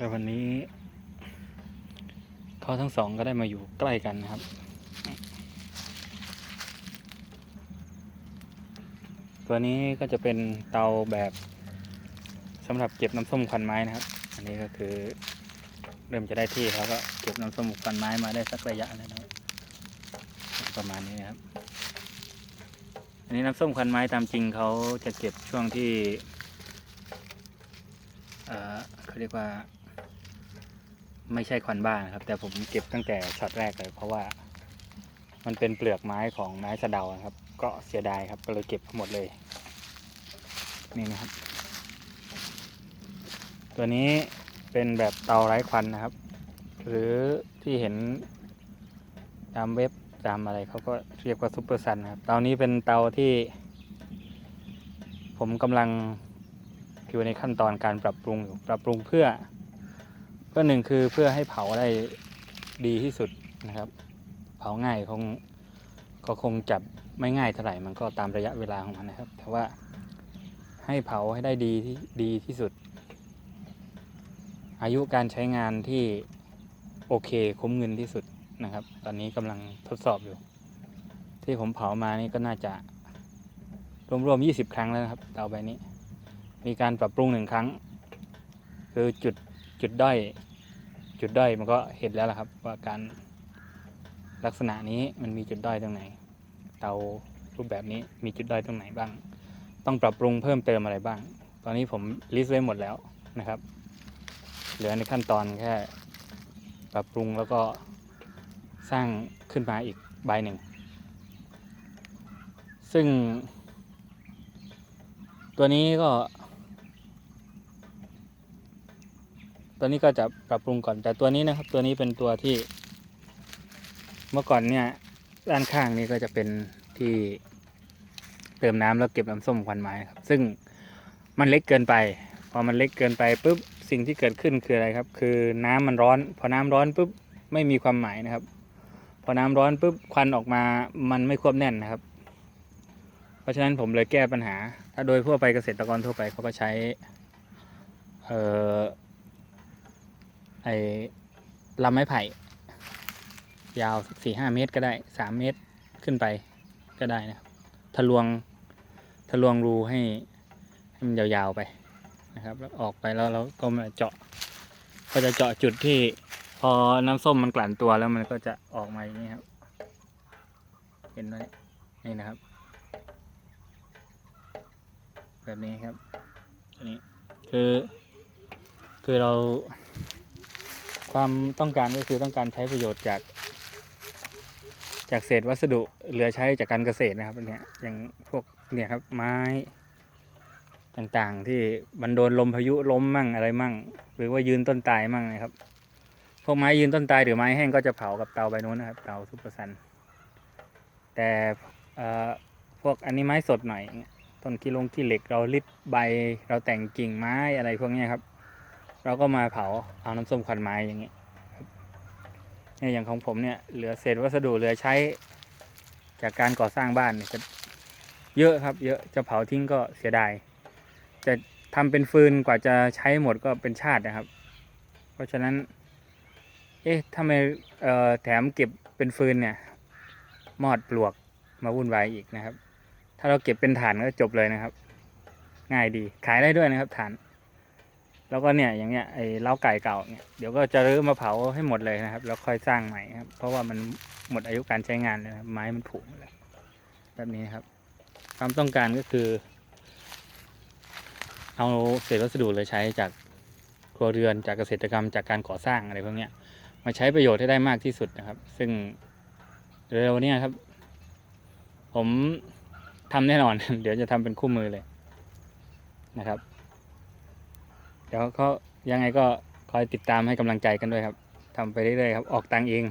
แล้ววันนี้เขาทั้งสองก็ได้มาอยู่ใกล้กันนะครับ ตัวนี้ก็จะเป็นเตาแบบสำหรับเก็บน้ำส้มควันไม้นะครับ อันนี้ก็คือเริ่มจะได้ที่แล้วก็เก็บน้ำส้มควันไม้มาได้สักระยะแล้วนะประมาณนี้นะครับ อันนี้น้ำส้มควันไม้ตามจริงเขาจะเก็บช่วงที่เขาเรียกว่า ไม่ใช่ควันบ้านะครับ แต่ผมเก็บตั้งแต่ช็อตแรกเลย เพราะว่า มันเป็นเปลือกไม้ของไม้สะเดาครับ ก็เสียดายครับก็เลยเก็บหมดเลย นี่นะครับ ตัวนี้เป็นแบบเตาไร้ควันนะครับ หรือที่เห็นตามเว็บตามอะไรเขาก็เรียกว่าซุปเปอร์ซันนะครับ เตานี้เป็นเตาที่ ผมกำลังอยู่ในขั้นตอนการปรับปรุงอยู่ปรับปรุงเพื่อ เพื่อหนึ่งคือเพื่อให้เผาได้ดีที่สุดนะครับ เผาง่ายคงก็คงจับไม่ง่ายเท่าไหร่มันก็ตามระยะเวลาของมันนะครับ แต่ว่าให้เผาให้ได้ดีที่ดีที่สุด อายุการใช้งานที่โอเคคุ้มเงินที่สุดนะครับ ตอนนี้กำลังทดสอบอยู่ ที่ผมเผามานี่ก็น่าจะรวมๆ20 ครั้งแล้วนะครับเตาใบนี้ มีการปรับปรุงหนึ่งครั้ง คือจุดจุดด้อย จุดด้อยมันก็เห็นแล้วล่ะครับ ว่าการลักษณะนี้มันมีจุดด้อยตรงไหน เตารูปแบบนี้มีจุดด้อยตรงไหนบ้าง ต้องปรับปรุงเพิ่มเติมอะไรบ้าง ตอนนี้ผมลิสต์ไว้หมดแล้วนะครับ เหลือในขั้นตอนแค่ ปรับปรุงแล้วก็สร้างขึ้นมาอีกใบหนึ่ง ซึ่ง ตัวนี้ก็ ตัวนี้ก็จะปรับปรุงก่อนแต่ตัวนี้นะครับ ตัวนี้เป็นตัวที่ เมื่อก่อนเนี่ยด้านข้างนี้ก็จะเป็นที่เติมน้ำแล้วเก็บน้ำส้มควันไม้ครับ ซึ่งมันเล็กเกินไป พอมันเล็กเกินไปปุ๊บสิ่งที่เกิดขึ้นคืออะไรครับ คือน้ำมันร้อน พอน้ำร้อนปุ๊บไม่มีความหมายนะครับ พอน้ำร้อนปุ๊บควันออกมามันไม่ควบแน่นนะครับ เพราะฉะนั้นผมเลยแก้ปัญหา ถ้าโดยทั่วไปเกษตรกรทั่วไปเขาก็ใช้ เอ่อ ไอ้ลำไม้ไผ่ ยาวสี่ห้าเมตรก็ได้สามเมตรขึ้นไปก็ได้นะครับทะลวงทะลวงรูให้ให้มันยาวๆไปนะครับ แล้วออกไปแล้วเราก็มาเจาะ ก็จะเจาะจุดที่พอน้ำส้มมันกลั่นตัวแล้วมันก็จะออกมาอย่างนี้ครับ เห็นไหมนี่นะครับ แบบนี้ครับอันนี้คือคือเรา ความต้องการก็คือต้องการใช้ประโยชน์จาก จากเศษวัสดุเหลือใช้จากการเกษตรนะครับอันเนี่ยอย่างพวกเนี่ยครับไม้ต่างๆ ที่มันโดนลมพายุล้มมั่งอะไรมั่ง หรือว่ายืนต้นตายมั่งนะครับ พวกไม้ยืนต้นตายหรือไม้แห้งก็จะเผากับเตาใบนู้นนะครับเตาซุปเปอร์ซันแต่พวกอันนี้ไม้สดหน่อยอย่างเงี้ยต้นกิโลงที่เหล็กเราลิดใบเราแต่งกิ่งไม้อะไรพวกนี้ครับ เราก็มาเผาเอาน้ำส้มควันไม้อย่างเงี้ยเนี่ยอย่างของผมเนี่ยเหลือเศษวัสดุเหลือใช้ จากการก่อสร้างบ้านเนี่ยจะเยอะครับ เยอะจะเผาทิ้งก็เสียดายจะทำเป็นฟืนกว่าจะใช้หมดก็เป็นชาตินะครับ เพราะฉะนั้น เอ๊ะทำไมเอ่อแถมเก็บเป็นฟืนเนี่ย มอดปลวกมาวุ่นวายอีกนะครับ ถ้าเราเก็บเป็นฐานก็จบเลยนะครับ ง่ายดีขายได้ด้วยนะครับฐาน แล้วก็เนี่ยอย่างเงี้ยไอ้เล้าไก่เก่าเนี่ยเดี๋ยวก็จะรื้อมาเผาให้หมดเลยนะครับ แล้วค่อยสร้างใหม่ครับ เพราะว่ามันหมดอายุการใช้งานเลยนะครับไม้มันผุหมดแล้วแบบนี้นครับ ความต้องการก็คือ เอาเศษวัสดุเลยใช้จากครัวเรือนจากเกษตรกรรมจากการก่อสร้างอะไรพวกเนี้ยมาใช้ประโยชน์ให้ได้มากที่สุดนะครับ ซึ่งเร็วๆเนี้ครับ ผมทำแน่นอน เดี๋ยวจะทำเป็นคู่มือเลยนะครับ เดี๋ยวเขายังไงก็คอยติดตามให้กำลังใจกันด้วยครับทำไปเรื่อยๆครับ ออกตังเอง